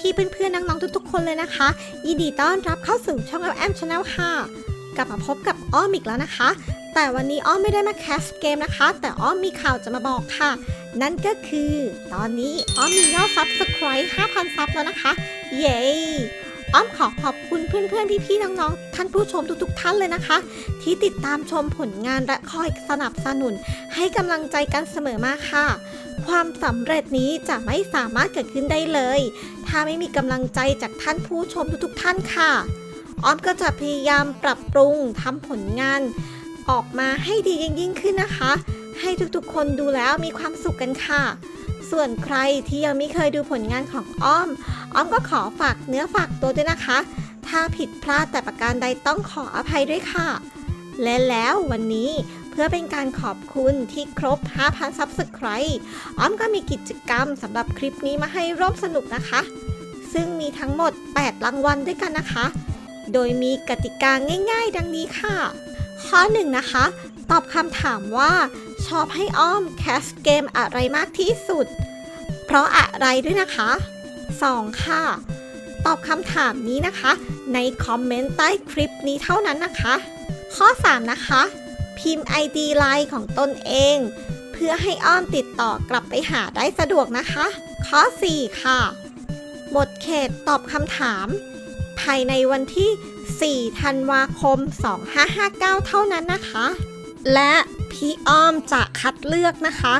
พี่ๆเพื่อนๆน้องๆทุกๆคนเลยนะคะยินดีต้อนรับเข้าสู่ช่องแอมแชนแนลค่ะกลับมาพบกับอ้อมอีกแล้วนะคะ แต่วันนี้อ้อมไม่ได้มาแคสเกมนะคะ แต่อ้อมมีข่าวจะมาบอกค่ะ นั่นก็คือ ตอนนี้อ้อมมียอดซับสไครต์5,000ซับแล้วนะคะ เย้ อ้อมขอขอบคุณเพื่อนๆ พี่ๆ น้องๆ ท่านผู้ชมทุกๆ ท่านเลยนะคะ ที่ติดตามชมผลงานและคอยสนับสนุน ให้กำลังใจกันเสมอมาค่ะ ความสำเร็จนี้จะไม่สามารถเกิดขึ้นได้เลย ถ้าไม่มีกำลังใจจากท่านผู้ชมทุกๆ ท่านค่ะอ้อมก็จะพยายามปรับปรุงทำผลงาน ออกมาให้ดียิ่งขึ้นนะคะ ให้ทุกๆ คนดูแล้วมีความสุขกันค่ะ ส่วนใครที่ยังไม่เคยดูผลงานของอ้อม อ้อมก็ขอฝากเนื้อฝากตัวด้วยนะคะ ถ้าผิดพลาดแต่ประการใดต้องขออภัยด้วยค่ะ และแล้ววันนี้เพื่อเป็นการขอบคุณที่ครบ 5,000ซับสไครต์อ้อมก็มีกิจกรรมสำหรับคลิปนี้มาให้ร่วมสนุกนะคะ ซึ่งมีทั้งหมด 8 รางวัลด้วยกันนะคะ โดยมีกติกาง่าย ๆ ดังนี้ค่ะ ข้อ1นะคะ ตอบคำถามว่า ชอบให้อ้อมแคสเกมอะไรมากที่สุด เพราะอะไรด้วยนะคะ 2. ค่ะ ตอบคำถามนี้นะคะ ในคอมเมนต์ใต้คลิปนี้เท่านั้นนะคะ ข้อ 3 นะคะ พิมพ์ ID ไลน์ของตนเอง เพื่อให้อ้อมติดต่อกลับไปหาได้สะดวกนะคะ ข้อ 4 ค่ะ หมดเขตตอบคำถาม ภายในวันที่ 4 ธันวาคม 2559 เท่านั้นนะคะ และ พี่อ้อมจะคัดเลือกนะคะ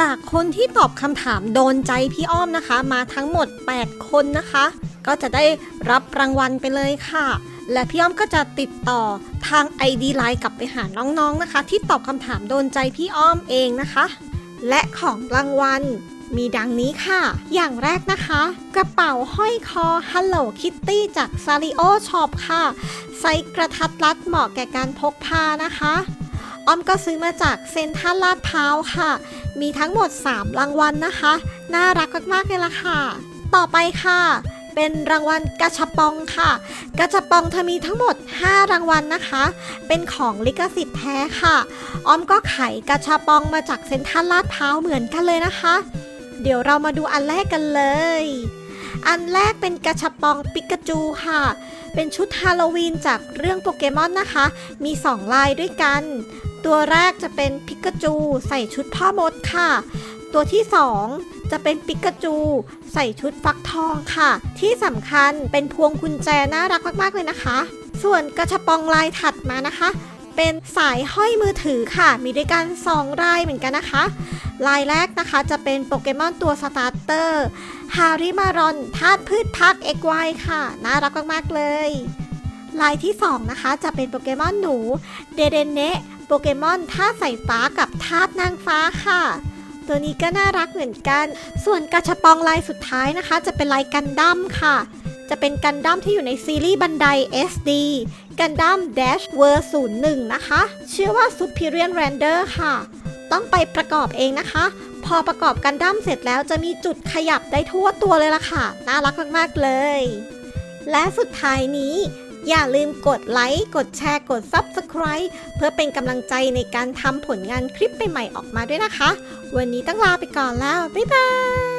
จากคนที่ตอบคำถามโดนใจพี่อ้อมนะคะ มาทั้งหมด 8 คนนะคะ ก็จะได้รับรางวัลไปเลยค่ะ และพี่อ้อมก็จะติดต่อทาง ID Line กลับไปหาน้องๆนะคะ ที่ตอบคำถามโดนใจพี่อ้อมเองนะคะ และของรางวัลมีดังนี้ค่ะ อย่างแรกนะคะ กระเป๋าห้อยคอ Hello Kitty จาก s a r i o Shop ค่ะ ไซส์กระทัดรัดเหมาะแก่การพกพานะคะ อ้อมก็ซื้อมาจากเซ็นทรัลลาดพร้าวค่ะ มีทั้งหมด 3 รางวัลนะคะ น่ารักมากๆเลยล่ะค่ะ ต่อไปค่ะ เป็นรางวัลกระชับปองค่ะ กระชับปองเธอมีทั้งหมด 5 รางวัลนะคะ เป็นของลิขสิทธิ์แท้ค่ะ อ้อมก็ไขกระชับปองมาจากเซ็นทรัลลาดพร้าวเหมือนกันเลยนะคะ เดี๋ยวเรามาดูอันแรกกันเลย อันแรกเป็นกระชับปองปิกาจูค่ะเป็นชุดฮาโลวีนจากเรื่องโปเกมอนนะคะ มี 2 ลายด้วยกัน ตัวแรกจะเป็นปิกาจูใส่ชุดพ่อมดค่ะ ตัวที่ 2 จะเป็นปิกาจู ใส่ชุดฟักทองค่ะ ที่สำคัญเป็นพวงกุญแจน่ารักมาก ๆ เลยนะคะ ส่วนกระชับปองลายถัดมานะคะ เป็นสายห้อยมือถือค่ะ มีด้วยกัน2ลายเหมือนกันนะคะ ลายแรกนะคะจะเป็นโปเกมอนตัวสตาร์เตอร์ฮาริมารอนธาตุพืชพักเอ็กไวค่ะ น่ารักมาก ๆ เลยลายที่ 2 นะคะ จะเป็นโปเกมอนหนู เดเดเนะ ปเกมอนธาสายฟ้ากับธานางฟ้าค่ะ ตัวนี้ก็น่ารักเหมือนกัน ส่วนกระชปองลายสุดท้ายนะคะ จะเป็นลายกันดั้มค่ะ จะเป็นกันดั้มที่อยู่ในซีรีส์บันได SD กันดั้ม Dash w o r 01 นะคะ ชื่อว่า Superior Render ค่ะ ต้องไปประกอบเองนะคะ พอประกอบกันดั้มเสร็จแล้วจะมีจุดขยับได้ทั่วตัวเลยล่ะค่ะ น่ารักมากๆเลย และสุดท้ายนี้ อย่าลืมกดไลค์กดแชร์กด Subscribe เพื่อเป็นกำลังใจในการทำผลงานคลิปใหม่ๆออกมาด้วยนะคะ วันนี้ต้องลาไปก่อนแล้ว บ๊ายบาย